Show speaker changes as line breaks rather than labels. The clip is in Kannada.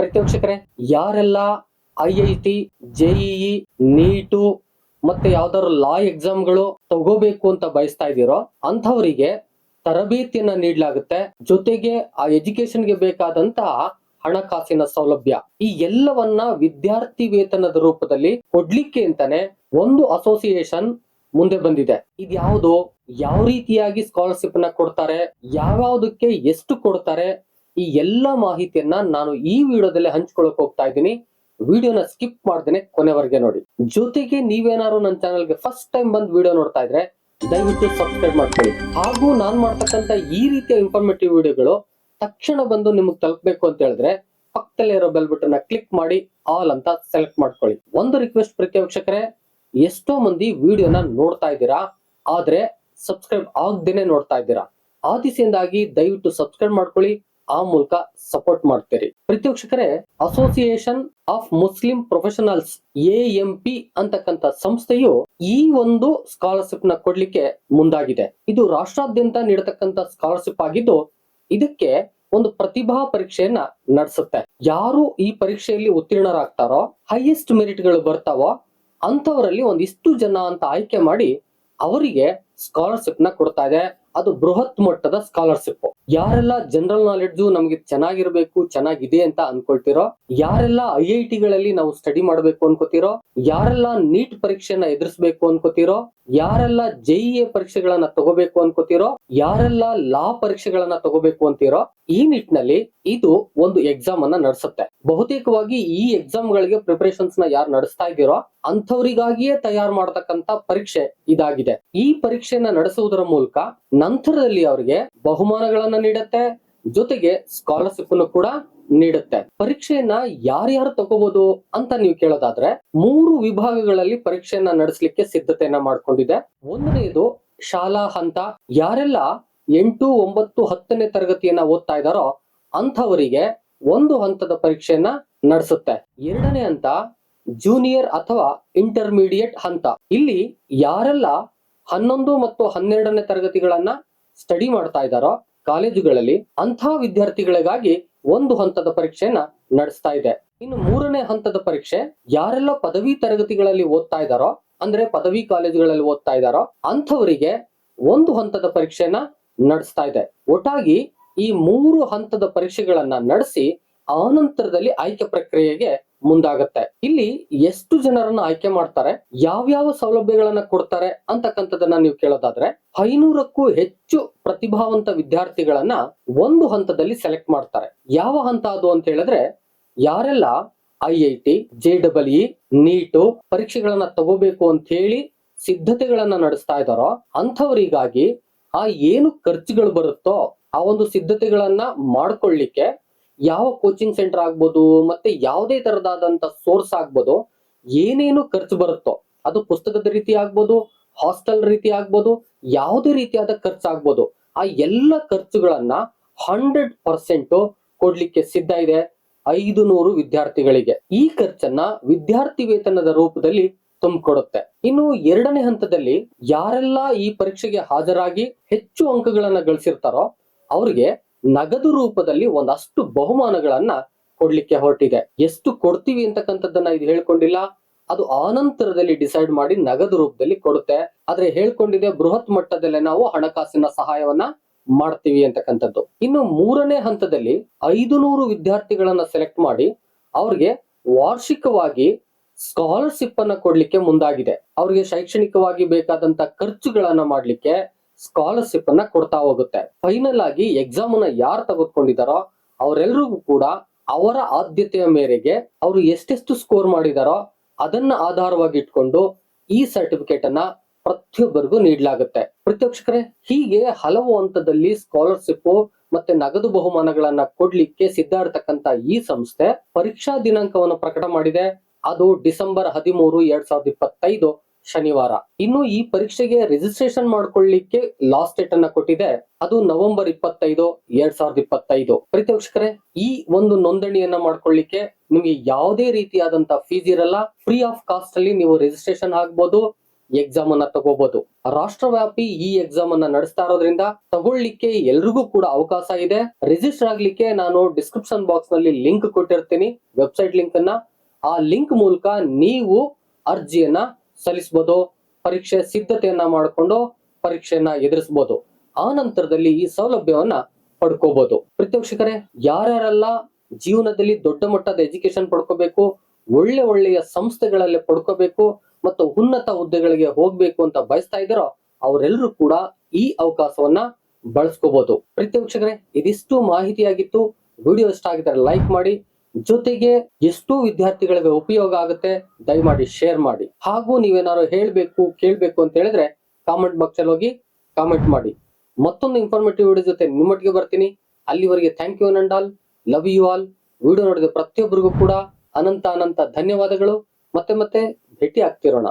ಪ್ರತ್ಯಕ್ಷಕರೇ, ಯಾರೆಲ್ಲ I I T JEE NEET ಮತ್ತೆ ಯಾವ್ದಾದ್ರು ಲಾ ಎಕ್ಸಾಮ್ಗಳು ತಗೋಬೇಕು ಅಂತ ಬಯಸ್ತಾ ಇದ್ದೀರೋ, ಅಂಥವರಿಗೆ ತರಬೇತಿಯನ್ನ ನೀಡಲಾಗುತ್ತೆ. ಜೊತೆಗೆ ಆ ಎಜುಕೇಶನ್ಗೆ ಬೇಕಾದಂತಹ ಹಣಕಾಸಿನ ಸೌಲಭ್ಯ. ಈ ಎಲ್ಲವನ್ನ ವಿದ್ಯಾರ್ಥಿ ವೇತನದ ರೂಪದಲ್ಲಿ ಕೊಡ್ಲಿಕ್ಕೆ ಅಂತಾನೆ ಒಂದು ಅಸೋಸಿಯೇಷನ್ ಮುಂದೆ ಬಂದಿದೆ. ಇದ್ಯಾವುದು, ಯಾವ ರೀತಿಯಾಗಿ ಸ್ಕಾಲರ್ಶಿಪ್ನ ಕೊಡ್ತಾರೆ, ಯಾವ್ಯಾವ್ದಕ್ಕೆ ಎಷ್ಟು ಕೊಡ್ತಾರೆ ಈ ಎಲ್ಲ ಮಾಹಿತಿಯನ್ನ ನಾನು ಈ ವಿಡಿಯೋದಲ್ಲಿ ಹಂಚ್ಕೊಳಕ್ ಹೋಗ್ತಾ ಇದ್ದೀನಿ. ವಿಡಿಯೋನ ಸ್ಕಿಪ್ ಮಾಡ್ದೇನೆ ಕೊನೆವರೆಗೆ ನೋಡಿ. ಜೊತೆಗೆ ನೀವೇನಾದ್ರು ನನ್ನ ಚಾನಲ್ಗೆ ಫಸ್ಟ್ ಟೈಮ್ ಬಂದ್ ವಿಡಿಯೋ ನೋಡ್ತಾ ಇದ್ರೆ ದಯವಿಟ್ಟು ಸಬ್ಸ್ಕ್ರೈಬ್ ಮಾಡ್ಕೊಳ್ಳಿ. ಹಾಗೂ ನಾನ್ ಮಾಡ್ತಕ್ಕಂತ ಈ ರೀತಿಯ ಇನ್ಫಾರ್ಮೇಟಿವ್ ವಿಡಿಯೋಗಳು ತಕ್ಷಣ ಬಂದು ನಿಮಗೆ ತಲುಪಬೇಕು ಅಂತ ಹೇಳಿದ್ರೆ ಪಕ್ಕದಲ್ಲೇ ಇರೋ ಬೆಲ್ ಬಟನ್ ಕ್ಲಿಕ್ ಮಾಡಿ ಆಲ್ ಅಂತ ಸೆಲೆಕ್ಟ್ ಮಾಡ್ಕೊಳ್ಳಿ. ಒಂದು ರಿಕ್ವೆಸ್ಟ್ ಪ್ರತ್ಯಕ್ಷಕರೇ ಎಷ್ಟೋ ಮಂದಿ ವಿಡಿಯೋನ ನೋಡ್ತಾ ಇದ್ದೀರಾ, ಆದ್ರೆ ಸಬ್ಸ್ಕ್ರೈಬ್ ಆಗ್ದೇನೆ ನೋಡ್ತಾ ಇದ್ದೀರಾ. ಆ ದಯವಿಟ್ಟು ಸಬ್ಸ್ಕ್ರೈಬ್ ಮಾಡ್ಕೊಳ್ಳಿ ಆ ಮೂಲಕ ಸಪೋರ್ಟ್ ಮಾಡ್ತೀರಿ. ಪ್ರತ್ಯಕ್ಷಕರೇ association of Muslim professionals A M P ಅಂತಕ್ಕಂತ ಸಂಸ್ಥೆಯು ಈ ಒಂದು ಸ್ಕಾಲರ್ಶಿಪ್ನ ಕೊಡ್ಲಿಕ್ಕೆ ಮುಂದಾಗಿದೆ. ಇದು ರಾಷ್ಟ್ರಾದ್ಯಂತ ನೀಡತಕ್ಕಂತ ಸ್ಕಾಲರ್ಶಿಪ್ ಆಗಿದ್ದು, ಇದಕ್ಕೆ ಒಂದು ಪ್ರತಿಭಾ ಪರೀಕ್ಷೆಯನ್ನ ನಡೆಸುತ್ತೆ. ಯಾರು ಈ ಪರೀಕ್ಷೆಯಲ್ಲಿ ಉತ್ತೀರ್ಣರಾಗ್ತಾರೋ ಹೈಯೆಸ್ಟ್ ಮೆರಿಟ್ಗಳು ಬರ್ತಾವೋ ಅಂತವರಲ್ಲಿ ಒಂದಿಷ್ಟು ಜನ ಅಂತ ಆಯ್ಕೆ ಮಾಡಿ ಅವರಿಗೆ ಸ್ಕಾಲರ್ಶಿಪ್ನ ಕೊಡ್ತಾ ಇದೆ. ಅದು ಬೃಹತ್ ಮಟ್ಟದ ಸ್ಕಾಲರ್ಶಿಪ್. ಯಾರೆಲ್ಲ ಜನರಲ್ ನಾಲೆಡ್ಜು ನಮ್ಗೆ ಚೆನ್ನಾಗಿರ್ಬೇಕು, ಚೆನ್ನಾಗಿದೆ ಅಂತ ಅನ್ಕೊಳ್ತಿರೋ, ಯಾರೆಲ್ಲ ಐ ಐ ಟಿಗಳಲ್ಲಿ ನಾವು ಸ್ಟಡಿ ಮಾಡ್ಬೇಕು ಅನ್ಕೋತಿರೋ, ಯಾರೆಲ್ಲ ನೀಟ್ ಪರೀಕ್ಷೆನ ಎದುರಿಸಬೇಕು ಅನ್ಕೋತಿರೋ, ಯಾರೆಲ್ಲ ಜೆಇಎ ಪರೀಕ್ಷೆಗಳನ್ನ ತಗೋಬೇಕು ಅನ್ಕೋತಿರೋ, ಯಾರೆಲ್ಲ ಲಾ ಪರೀಕ್ಷೆಗಳನ್ನ ತಗೋಬೇಕು ಅಂತಿರೋ, ಈ ನಿಟ್ಟಿನಲ್ಲಿ ಇದು ಒಂದು ಎಕ್ಸಾಮ್ ಅನ್ನ ನಡೆಸುತ್ತೆ. ಬಹುತೇಕವಾಗಿ ಈ ಎಕ್ಸಾಮ್ ಗಳಿಗೆ ಪ್ರಿಪರೇಷನ್ಸ್ನ ಯಾರು ನಡೆಸ್ತಾ ಇದ್ದೀರೋ ಅಂಥವರಿಗಾಗಿಯೇ ತಯಾರು ಮಾಡತಕ್ಕಂತ ಪರೀಕ್ಷೆ ಇದಾಗಿದೆ. ಈ ಪರೀಕ್ಷೆಯನ್ನ ನಡೆಸುವುದರ ಮೂಲಕ ನಂತರದಲ್ಲಿ ಅವರಿಗೆ ಬಹುಮಾನಗಳನ್ನ ನೀಡುತ್ತೆ, ಜೊತೆಗೆ ಸ್ಕಾಲರ್ಶಿಪ್ ಅನ್ನು ಕೂಡ ನೀಡುತ್ತೆ. ಪರೀಕ್ಷೆಯನ್ನ ಯಾರ್ಯಾರು ತಗೋಬಹುದು ಅಂತ ನೀವು ಕೇಳೋದಾದ್ರೆ, ಮೂರು ವಿಭಾಗಗಳಲ್ಲಿ ಪರೀಕ್ಷೆಯನ್ನ ನಡೆಸಲಿಕ್ಕೆ ಸಿದ್ಧತೆಯನ್ನ ಮಾಡ್ಕೊಂಡಿದೆ. ಒಂದನೆಯದು ಶಾಲಾ ಹಂತ. ಯಾರೆಲ್ಲ ಎಂಟು, ಒಂಬತ್ತು, ಹತ್ತನೇ ತರಗತಿಯನ್ನ ಓದ್ತಾ ಇದ್ದಾರೋ ಅಂಥವರಿಗೆ ಒಂದು ಹಂತದ ಪರೀಕ್ಷೆಯನ್ನ ನಡೆಸುತ್ತೆ. ಎರಡನೇ ಹಂತ ಜೂನಿಯರ್ ಅಥವಾ ಇಂಟರ್ಮೀಡಿಯೇಟ್ ಹಂತ. ಇಲ್ಲಿ ಯಾರೆಲ್ಲ ಹನ್ನೊಂದು ಮತ್ತು ಹನ್ನೆರಡನೇ ತರಗತಿಗಳನ್ನ ಸ್ಟಡಿ ಮಾಡ್ತಾ ಇದ್ದಾರೋ ಕಾಲೇಜುಗಳಲ್ಲಿ ಅಂಥ ವಿದ್ಯಾರ್ಥಿಗಳಿಗಾಗಿ ಒಂದು ಹಂತದ ಪರೀಕ್ಷೆಯನ್ನ ನಡೆಸ್ತಾ ಇದೆ. ಇನ್ನು ಮೂರನೇ ಹಂತದ ಪರೀಕ್ಷೆ ಯಾರೆಲ್ಲ ಪದವಿ ತರಗತಿಗಳಲ್ಲಿ ಓದ್ತಾ ಇದ್ದಾರೋ, ಅಂದ್ರೆ ಪದವಿ ಕಾಲೇಜುಗಳಲ್ಲಿ ಓದ್ತಾ ಇದ್ದಾರೋ, ಅಂಥವರಿಗೆ ಒಂದು ಹಂತದ ಪರೀಕ್ಷೆಯನ್ನ ನಡೆಸ್ತಾ ಇದೆ. ಒಟ್ಟಾಗಿ ಈ ಮೂರು ಹಂತದ ಪರೀಕ್ಷೆಗಳನ್ನ ನಡೆಸಿ ಆನಂತರದಲ್ಲಿ ಆಯ್ಕೆ ಪ್ರಕ್ರಿಯೆಗೆ ಮುಂದಾಗತ್ತೆ. ಇಲ್ಲಿ ಎಷ್ಟು ಜನರನ್ನ ಆಯ್ಕೆ ಮಾಡ್ತಾರೆ, ಯಾವ್ಯಾವ ಸೌಲಭ್ಯಗಳನ್ನ ಕೊಡ್ತಾರೆ ಅಂತಕ್ಕಂಥದ್ದನ್ನ ನೀವು ಕೇಳೋದಾದ್ರೆ, ಐನೂರಕ್ಕೂ ಹೆಚ್ಚು ಪ್ರತಿಭಾವಂತ ವಿದ್ಯಾರ್ಥಿಗಳನ್ನ ಒಂದು ಹಂತದಲ್ಲಿ ಸೆಲೆಕ್ಟ್ ಮಾಡ್ತಾರೆ. ಯಾವ ಹಂತ ಅದು ಅಂತ ಹೇಳಿದ್ರೆ, ಯಾರೆಲ್ಲ I I T, J double E, NEET ಪರೀಕ್ಷೆಗಳನ್ನ ತಗೋಬೇಕು ಅಂತ ಹೇಳಿ ಸಿದ್ಧತೆಗಳನ್ನ ನಡೆಸ್ತಾ ಇದ್ದಾರೋ, ಅಂಥವರಿಗಾಗಿ ಆ ಏನು ಖರ್ಚುಗಳು ಬರುತ್ತೋ ಆ ಒಂದು ಸಿದ್ಧತೆಗಳನ್ನ ಮಾಡ್ಕೊಳ್ಳಿಕ್ಕೆ ಯಾವ ಕೋಚಿಂಗ್ ಸೆಂಟರ್ ಆಗ್ಬೋದು, ಮತ್ತೆ ಯಾವುದೇ ತರದಾದಂತ ಸೋರ್ಸ್ ಆಗ್ಬೋದು, ಏನೇನು ಖರ್ಚು ಬರುತ್ತೋ, ಅದು ಪುಸ್ತಕದ ರೀತಿ ಆಗ್ಬೋದು ಹಾಸ್ಟೆಲ್ ರೀತಿ ಆಗ್ಬೋದು, ಯಾವುದೇ ರೀತಿಯಾದ ಖರ್ಚು ಆಗ್ಬೋದು, ಆ ಎಲ್ಲ ಖರ್ಚುಗಳನ್ನ ಹಂಡ್ರೆಡ್ ಪರ್ಸೆಂಟ್ ಕೊಡ್ಲಿಕ್ಕೆ ಸಿದ್ಧ ಇದೆ ಐದು ನೂರು ವಿದ್ಯಾರ್ಥಿಗಳಿಗೆ. ಈ ಖರ್ಚನ್ನ ವಿದ್ಯಾರ್ಥಿ ವೇತನದ ರೂಪದಲ್ಲಿ ತುಂಬಿಕೊಡುತ್ತೆ. ಇನ್ನು ಎರಡನೇ ಹಂತದಲ್ಲಿ ಯಾರೆಲ್ಲ ಈ ಪರೀಕ್ಷೆಗೆ ಹಾಜರಾಗಿ ಹೆಚ್ಚು ಅಂಕಗಳನ್ನ ಗಳಿಸಿರ್ತಾರೋ, ಅವ್ರಿಗೆ ನಗದು ರೂಪದಲ್ಲಿ ಒಂದಷ್ಟು ಬಹುಮಾನಗಳನ್ನ ಕೊಡ್ಲಿಕ್ಕೆ ಹೊರಟಿದೆ. ಎಷ್ಟು ಕೊಡ್ತೀವಿ ಅಂತಕ್ಕಂಥದ್ದನ್ನ ಇದು ಹೇಳ್ಕೊಂಡಿಲ್ಲ. ಅದು ಆನಂತರದಲ್ಲಿ ಡಿಸೈಡ್ ಮಾಡಿ ನಗದು ರೂಪದಲ್ಲಿ ಕೊಡುತ್ತೆ. ಆದ್ರೆ ಹೇಳ್ಕೊಂಡಿದೆ ಬೃಹತ್ ಮಟ್ಟದಲ್ಲೇ ನಾವು ಹಣಕಾಸಿನ ಸಹಾಯವನ್ನ ಮಾಡ್ತೀವಿ ಅಂತಕ್ಕಂಥದ್ದು. ಇನ್ನು ಮೂರನೇ ಹಂತದಲ್ಲಿ ಐದು ನೂರು ವಿದ್ಯಾರ್ಥಿಗಳನ್ನ ಸೆಲೆಕ್ಟ್ ಮಾಡಿ ಅವ್ರಿಗೆ ವಾರ್ಷಿಕವಾಗಿ ಸ್ಕಾಲರ್ಶಿಪ್ ಅನ್ನ ಕೊಡ್ಲಿಕ್ಕೆ ಮುಂದಾಗಿದೆ. ಅವ್ರಿಗೆ ಶೈಕ್ಷಣಿಕವಾಗಿ ಬೇಕಾದಂತ ಖರ್ಚುಗಳನ್ನ ಮಾಡ್ಲಿಕ್ಕೆ ಸ್ಕಾಲರ್ಶಿಪ್ ಅನ್ನ ಕೊಡ್ತಾ ಹೋಗುತ್ತೆ. ಫೈನಲ್ ಆಗಿ ಎಕ್ಸಾಮ್ ಅನ್ನ ಯಾರು ತೆಗೆದುಕೊಂಡಿದಾರೋ ಅವರೆಲ್ಲರಿಗೂ ಕೂಡ ಅವರ ಆದ್ಯತೆಯ ಮೇರೆಗೆ ಅವರು ಎಷ್ಟೆಷ್ಟು ಸ್ಕೋರ್ ಮಾಡಿದಾರೋ ಅದನ್ನ ಆಧಾರವಾಗಿ ಇಟ್ಕೊಂಡು ಈ ಸರ್ಟಿಫಿಕೇಟ್ ಅನ್ನ ಪ್ರತಿಯೊಬ್ಬರಿಗೂ ನೀಡಲಾಗುತ್ತೆ. ಪ್ರತ್ಯಕ್ಷಕರೇ, ಹೀಗೆ ಹಲವು ಹಂತದಲ್ಲಿ ಸ್ಕಾಲರ್ಶಿಪ್ ಮತ್ತೆ ನಗದು ಬಹುಮಾನಗಳನ್ನ ಕೊಡ್ಲಿಕ್ಕೆ ಸಿದ್ಧ ಇರತಕ್ಕಂತ ಈ ಸಂಸ್ಥೆ ಪರೀಕ್ಷಾ ದಿನಾಂಕವನ್ನು ಪ್ರಕಟ ಮಾಡಿದೆ. ಅದು ಡಿಸೆಂಬರ್ ಹದಿಮೂರು, ಎರಡ್ ಸಾವಿರದ ಇಪ್ಪತ್ತೈದು. ಶನಿವಾರ. ಇನ್ನು ಈ ಪರೀಕ್ಷೆಗೆ ರಿಜಿಸ್ಟ್ರೇಷನ್ ಮಾಡ್ಕೊಳ್ಳಿಕ್ಕೆ ಲಾಸ್ಟ್ ಡೇಟ್ ಅನ್ನ ಕೊಟ್ಟಿದೆ. ಅದು ನವೆಂಬರ್ ಇಪ್ಪತ್ತೈದು, ಎರಡ್ ಸಾವಿರದ ಇಪ್ಪತ್ತೈದು. ಪ್ರೀತಿವೀಕ್ಷಕರೇ ಈ ಒಂದು ನೋಂದಣಿಯನ್ನ ಮಾಡ್ಕೊಳ್ಳಿಕ್ಕೆ ನಿಮ್ಗೆ ಯಾವುದೇ ರೀತಿಯಾದಂತಹ ಫೀಸ್ ಇರಲ್ಲ. ಫ್ರೀ ಆಫ್ ಕಾಸ್ಟ್ ಅಲ್ಲಿ ನೀವು ರಿಜಿಸ್ಟ್ರೇಷನ್ ಆಗ್ಬೋದು ಎಕ್ಸಾಮ್ ಅನ್ನ ತಗೋಬಹುದು ರಾಷ್ಟ್ರವ್ಯಾಪಿ ಈ ಎಕ್ಸಾಮ್ ಅನ್ನ ನಡೆಸ್ತಾ ಇರೋದ್ರಿಂದ ತಗೊಳ್ಳಿಕ್ಕೆ ಎಲ್ರಿಗೂ ಕೂಡ ಅವಕಾಶ ಇದೆ. ರಿಜಿಸ್ಟರ್ ಆಗ್ಲಿಕ್ಕೆ ನಾನು ಡಿಸ್ಕ್ರಿಪ್ಷನ್ ಬಾಕ್ಸ್ನಲ್ಲಿ ಲಿಂಕ್ ಕೊಟ್ಟಿರ್ತೀನಿ. ವೆಬ್ಸೈಟ್ ಲಿಂಕ್ ಅನ್ನ. ಆ ಲಿಂಕ್ ಮೂಲಕ ನೀವು ಅರ್ಜಿಯನ್ನ ಸಲ್ಲಿಸಬಹುದು, ಪರೀಕ್ಷೆ ಸಿದ್ಧತೆಯನ್ನ ಮಾಡಿಕೊಂಡು ಪರೀಕ್ಷೆಯನ್ನ ಎದುರಿಸಬಹುದು. ಆ ನಂತರದಲ್ಲಿ ಈ ಸೌಲಭ್ಯವನ್ನ ಪಡ್ಕೋಬಹುದು. ಪ್ರತ್ಯಕ್ಷಕರೇ, ಯಾರ್ಯಾರೆಲ್ಲ ಜೀವನದಲ್ಲಿ ದೊಡ್ಡ ಮಟ್ಟದ ಎಜುಕೇಶನ್ ಪಡ್ಕೋಬೇಕು, ಒಳ್ಳೆ ಒಳ್ಳೆಯ ಸಂಸ್ಥೆಗಳಲ್ಲಿ ಪಡ್ಕೋಬೇಕು ಮತ್ತು ಉನ್ನತ ಹುದ್ದೆಗಳಿಗೆ ಹೋಗ್ಬೇಕು ಅಂತ ಬಯಸ್ತಾ ಇದ್ದಾರೋ, ಅವರೆಲ್ಲರೂ ಕೂಡ ಈ ಅವಕಾಶವನ್ನ ಬಳಸ್ಕೋಬಹುದು. ಪ್ರೇಕ್ಷಕರೇ ಇದಿಷ್ಟು ಮಾಹಿತಿಯಾಗಿತ್ತು. ವಿಡಿಯೋ ಇಷ್ಟ ಆಗಿದ್ರೆ ಲೈಕ್ ಮಾಡಿ ಜೊತೆಗೆ ಎಷ್ಟು ವಿದ್ಯಾರ್ಥಿಗಳಿಗೆ ಉಪಯೋಗ ಆಗುತ್ತೆ, ದಯಮಾಡಿ ಶೇರ್ ಮಾಡಿ. ಹಾಗೂ ನೀವೇನಾದ್ರು ಹೇಳ್ಬೇಕು, ಕೇಳ್ಬೇಕು ಅಂತ ಹೇಳಿದ್ರೆ ಕಾಮೆಂಟ್ ಬಾಕ್ಸ್ ಅಲ್ಲಿ ಹೋಗಿ ಕಾಮೆಂಟ್ ಮಾಡಿ. ಮತ್ತೊಂದು ಇನ್ಫಾರ್ಮೇಟಿವ್ ವಿಡಿಯೋ ಜೊತೆ ನಿಮ್ಮೊಟ್ಟಿಗೆ ಬರ್ತೀನಿ. ಅಲ್ಲಿವರೆಗೆ thank you and all love you all video ನೋಡಿದ ಪ್ರತಿಯೊಬ್ಬರಿಗೂ ಕೂಡ ಅನಂತ ಅನಂತ ಧನ್ಯವಾದಗಳು. ಮತ್ತೆ ಮತ್ತೆ ಭೇಟಿ ಆಗ್ತಿರೋಣ.